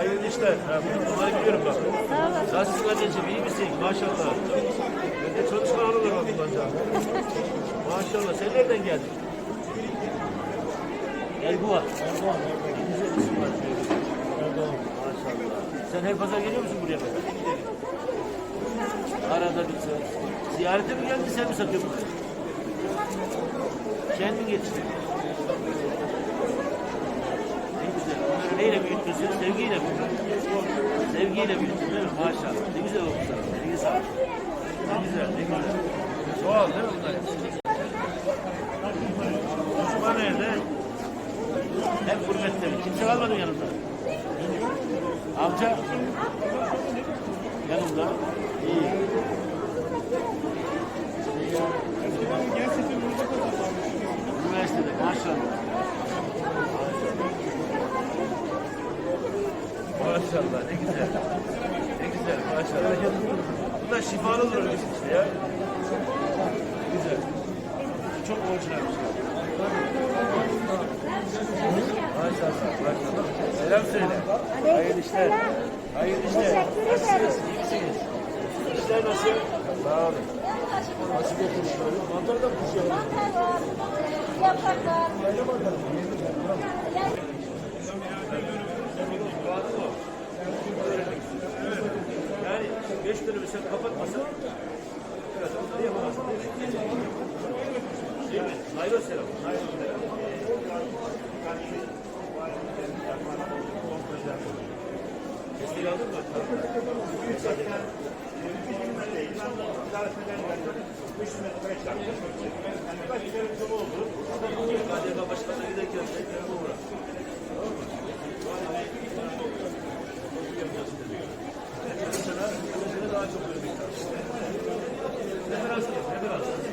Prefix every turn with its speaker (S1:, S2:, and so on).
S1: Hayırlı işler. Bunları biliyorum bak. Nasılsın anneciğim? İyi misin? Maşallah. Ben de çalışma anıları var kullanacağım. Maşallah. Sen nereden geldin? Elbuva. Güzel isim var. Maşallah. Sen her pazar geliyor musun buraya? Arada bir sefer. Ziyarete mi geldin sen mi satıyorsun? Kendin yetiştirdin. Ne güzel. Bunları neyle büyüttün sen? Sevgiyle mi? Sevgiyle büyüttün değil mi? Maşallah. Ne güzel sana. Ne güzel. Ne güzel, ne güzel. Doğal değil mi bunlar? Osman nerede? Hep gurbette? Kimse kalmadı mı yanında? Amca? Yanımda. İyi. Üniversitede maşallah. Maşallah ne güzel. Ne güzel maşallah. Bunlar şifalı olur işte ya. Güzel. Çok bir şey. Maşallah maşallah. Selam söyle. Hayırlı işler. Hayırlı işler.
S2: Teşekkür ederim.
S1: İşler nasıl? Sağ olun. Nasıl götürüyorsunuz? Mantar da pişiyor?
S2: Mantar var, yaprak var.
S1: 5 dönümü sen kapatmasan evet, onları yapamazsın. Değil mi? Naylon selam. Naylon selam. Destek aldın mı? KDK başkanına giderken tekrar uğra. daha çok örnek var. Referans, referans.